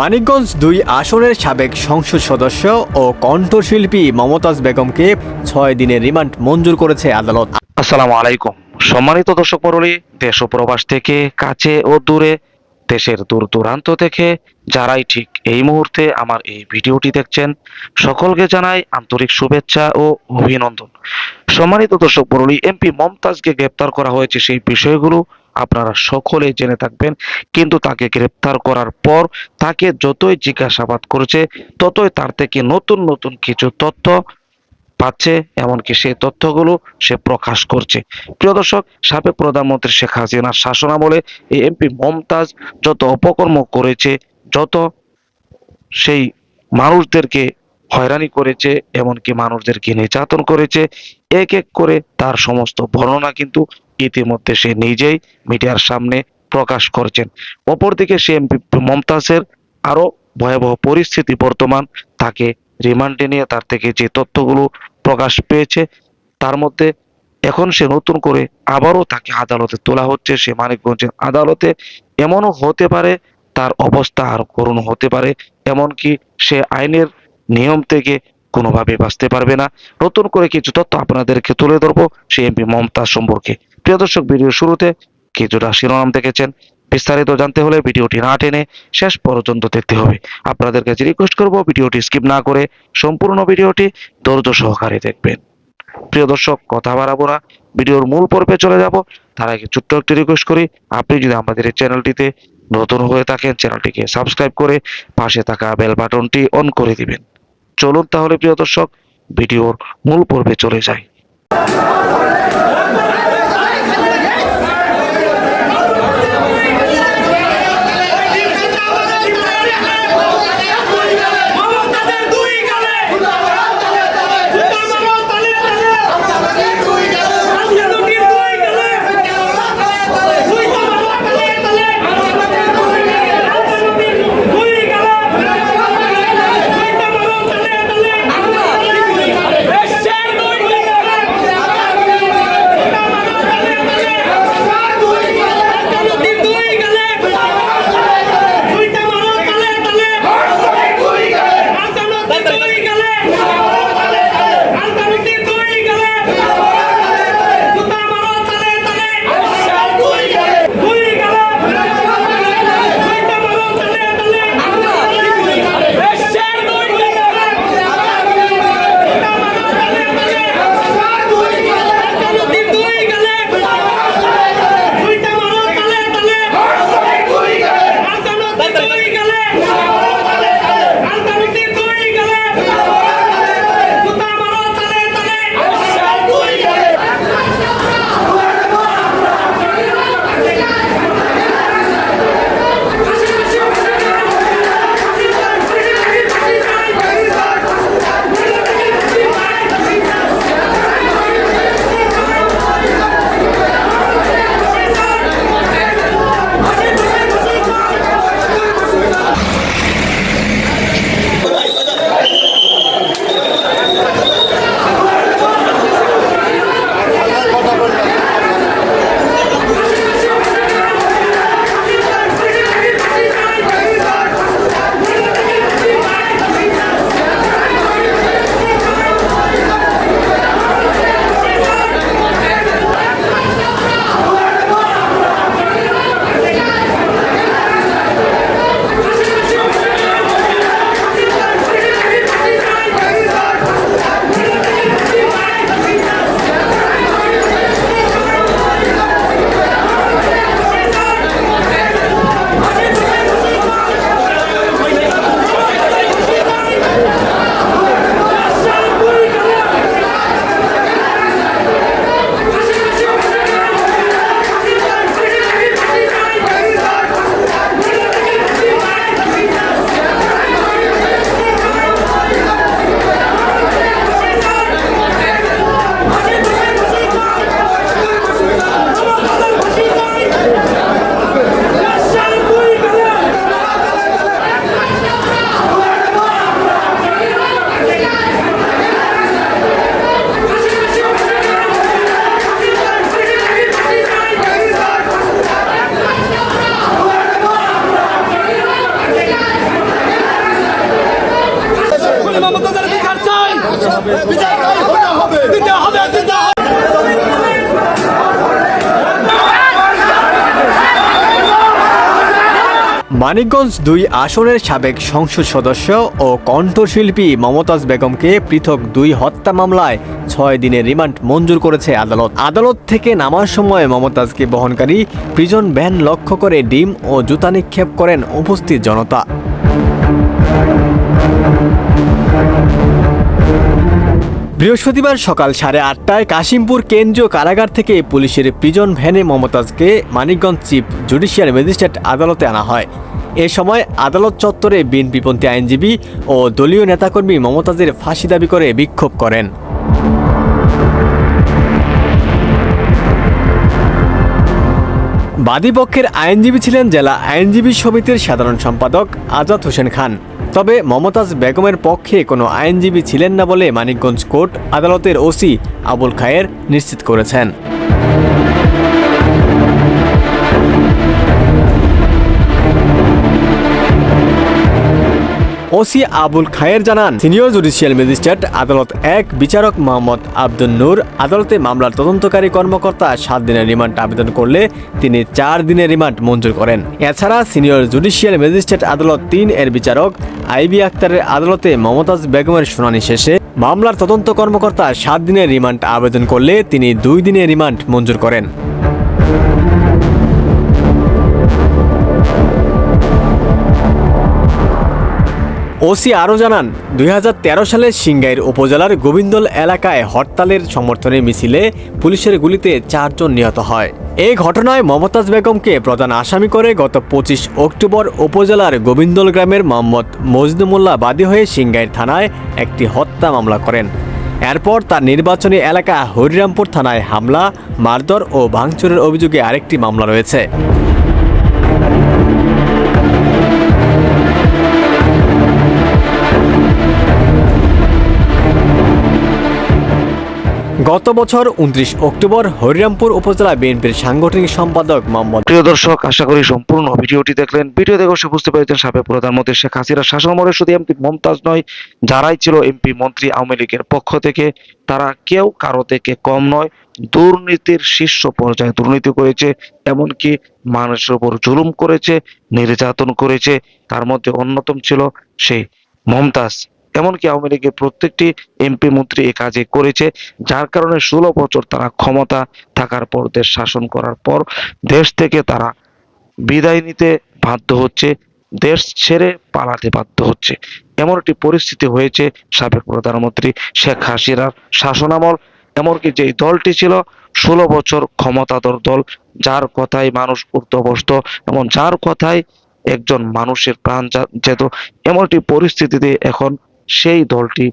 মানিকগঞ্জ দুই আসনের সাবেক সংসদ সদস্য ও কণ্ঠশিল্পী মমতাজ বেগমকে ছয় দিনের রিমান্ড মঞ্জুর করেছে আদালত। আসসালাম আলাইকুম। সম্মানিত দর্শক মণ্ডলী, দেশ প্রবাস থেকে কাছে ও দূরে দেশের দূর দূরান্ত থেকে যারাই ঠিক এই মুহূর্তে আমার এই ভিডিওটি দেখছেন, সকলকে জানাই আন্তরিক শুভেচ্ছা ও অভিনন্দন। সম্মানিত দর্শক মণ্ডলী, এমপি মমতাজকে গ্রেপ্তার করা হয়েছে সেই বিষয়গুলো আপনারা সকলেই জেনে থাকবেন, কিন্তু তাকে গ্রেপ্তার করার পর তাকে যতই জিজ্ঞাসাবাদ করেছে, ততই তার থেকে নতুন নতুন কিছু তথ্য পাচ্ছে, এমনকি সেই তথ্যগুলো সে প্রকাশ করছে। প্রিয় দর্শক, সাবেক প্রধানমন্ত্রী শেখ হাসিনার শাসনামলে এই এমপি মমতাজ যত অপকর্ম করেছে, যত সেই মানুষদেরকে হয়রানি করেছে, এমনকি মানুষদেরকে নির্যাতন করেছে, এক এক করে তার সমস্ত বর্ণনা কিন্তু ইতিমধ্যে সে নিজেই মিডিয়ার সামনে প্রকাশ করছেন। অপরদিকে সে এমপি মমতাজের আরও ভয়াবহ পরিস্থিতি বর্তমান, তাকে রিমান্ডে নিয়ে তার থেকে যে তথ্যগুলো প্রকাশ পেয়েছে। তার মধ্যে এখন সে নতুন করে আবারও তাকে আদালতে তোলা হচ্ছে। সে মানিকগঞ্জের আদালতে এমনও হতে পারে, তার অবস্থা আর করুণ হতে পারে, এমনকি সে আইনের নিয়ম থেকে কোনোভাবে বাঁচতে পারবে না। নতুন করে কিছু তথ্য আপনাদেরকে তুলে ধরবো সেই এমপি মমতাজ সম্পর্কে। প্রিয় দর্শক ভিডিও শুরুতে কিছুটা শিরোনাম দেখেছেন। বিস্তারিত জানতে হলে ভিডিওটি না টেনে শেষ পর্যন্ত দেখতে হবে। আপনাদের কাছে রিকোয়েস্ট করব, ভিডিওটি স্কিপ না করে সম্পূর্ণ ভিডিওটি ধৈর্য সহকারে দেখবেন। প্রিয় দর্শক, কথা বাড়াবো না। ভিডিওর মূল পর্বে চলে যাব। তার আগে ছোট্ট একটি রিকোয়েস্ট করি। আপনি যদি আমাদের এই চ্যানেলটিতে নতুন হয়ে থাকেন, চ্যানেলটিকে সাবস্ক্রাইব করে পাশে থাকা বেল বাটনটি অন করে দিবেন। চলুন তাহলে, প্রিয় দর্শক, ভিডিওর মূল পর্বে চলে যাই। মানিকগঞ্জ দুই আসনের সাবেক সংসদ সদস্য ও কণ্ঠশিল্পী মমতাজ বেগমকে পৃথক দুই হত্যা মামলায় ছয় দিনের রিমান্ড মঞ্জুর করেছে আদালত। আদালত থেকে নামার সময় মমতাজকে বহনকারী প্রিজন ভ্যান লক্ষ্য করে ডিম ও জুতা নিক্ষেপ করেন উপস্থিত জনতা। বৃহস্পতিবার সকাল সাড়ে আটটায় কাশিমপুর কেন্দ্রীয় কারাগার থেকে পুলিশের প্রিজন ভ্যানে মমতাজকে মানিকগঞ্জ চিফ জুডিশিয়াল ম্যাজিস্ট্রেট আদালতে আনা হয়। এ সময় আদালত চত্বরে বিএনপিপন্থী আইনজীবী ও দলীয় নেতাকর্মী মমতাজের ফাঁসি দাবি করে বিক্ষোভ করেন। বাদীপক্ষের আইনজীবী ছিলেন জেলা আইনজীবী সমিতির সাধারণ সম্পাদক আজাদ হোসেন খান। তবে মমতাজ বেগমের পক্ষে কোনো আইনজীবী ছিলেন না বলে মানিকগঞ্জ কোর্ট আদালতের ওসি আবুল খায়ের নিশ্চিত করেছেন। ওসি আবুল খায়ের জানান, সিনিয়র জুডিশিয়াল ম্যাজিস্ট্রেট আদালত এক বিচারক মোহাম্মদ আব্দুল নূর আদালতে মামলার তদন্তকারী কর্মকর্তা সাত দিনের রিমান্ড আবেদন করলে তিনি চার দিনের রিমান্ড মঞ্জুর করেন। এছাড়া সিনিয়র জুডিশিয়াল ম্যাজিস্ট্রেট আদালত তিন এর বিচারক আইবি আক্তারের আদালতে মমতাজ বেগমের শুনানি শেষে মামলার তদন্ত কর্মকর্তা সাত দিনের রিমান্ড আবেদন করলে তিনি দুই দিনের রিমান্ড মঞ্জুর করেন। ওসি আরও জানান, দুই হাজার তেরো সালে সিংগাইর উপজেলার গোবিন্দল এলাকায় হরতালের সমর্থনে মিছিলে পুলিশের গুলিতে চারজন নিহত হয়। এই ঘটনায় মমতাজ বেগমকে প্রধান আসামি করে গত পঁচিশ অক্টোবর উপজেলার গোবিন্দল গ্রামের মোহাম্মদ মজদুমুল্লাহ বাদী হয়ে সিংগাইর থানায় একটি হত্যা মামলা করেন। এরপর তার নির্বাচনী এলাকা হরিরামপুর থানায় হামলা, মারধর ও ভাঙচুরের অভিযোগে আরেকটি মামলা রয়েছে। গত বছর উনত্রিশ অক্টোবর হরিরামপুর উপজেলা বিএনপির সাংগঠনিক সম্পাদক মোহাম্মদ প্রিয় দর্শক, আশা করি সম্পূর্ণ ভিডিওটি দেখলেন। ভিডিও দেখে অবশ্যই বুঝতে পেরেছেন সাবেক প্রধানমন্ত্রী শেখ হাসিনা। শাসনামলে শুধু এমপি মমতাজ নয়, যারাই ছিল এমপি মন্ত্রী আওয়ামী লীগের পক্ষ থেকে, তারা কেউ কারও থেকে কম নয়। দুর্নীতির শীর্ষ পর্যায়ে দুর্নীতি করেছে, এমনকি মানুষের উপর জুলুম করেছে, নির্যাতন করেছে। তার মধ্যে অন্যতম ছিল সেই মমতাজ। এমনকি আওয়ামী লীগের প্রত্যেকটি এমপি মন্ত্রী এ কাজে করেছে, যার কারণে ষোলো বছর তারা ক্ষমতা থাকার পর, দেশ শাসন করার পর, দেশ থেকে তারা বিদায় নিতে বাধ্য হচ্ছে, দেশ ছেড়ে পালাতে বাধ্য হচ্ছে। এমন একটি পরিস্থিতি হয়েছে, সাবেক প্রধানমন্ত্রী শেখ হাসিনার শাসনামল। এমনকি যে দলটি ছিল, ষোলো বছর ক্ষমতাধর দল, যার কথাই মানুষ উঠতে বসত এবং যার কথাই একজন মানুষের প্রাণ যেত। এমন একটি পরিস্থিতিতে এখন সেই দলটি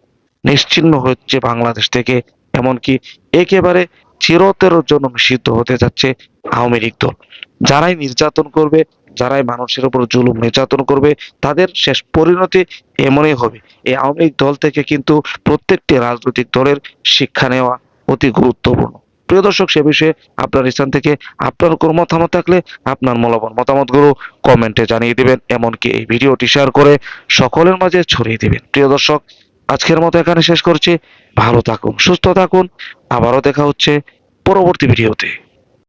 নিশ্চিহ্ন হচ্ছে বাংলাদেশ থেকে। এমনকি একেবারে চিরতের জন্য নিষিদ্ধ হতে যাচ্ছে আওয়ামী লীগ দল। যারাই নির্যাতন করবে, যারাই মানুষের উপর জুলুম নির্যাতন করবে, তাদের শেষ পরিণতি এমনই হবে। এই আওয়ামী লীগ দল থেকে কিন্তু প্রত্যেকটি রাজনৈতিক দলের শিক্ষা নেওয়া অতি গুরুত্বপূর্ণ। প্রিয় দর্শক, সে বিষয়ে আপনার স্থান থেকে আপনার কোনো মতামত থাকলে আপনার মূল্যবান মতামতগুলো কমেন্টে জানিয়ে দিবেন, এমনকি এই ভিডিওটি শেয়ার করে সকলের মাঝে ছড়িয়ে দিবেন। প্রিয় দর্শক, আজকের মতো এখানে শেষ করছি। ভালো থাকুন, সুস্থ থাকুন। আবারও দেখা হচ্ছে পরবর্তী ভিডিওতে।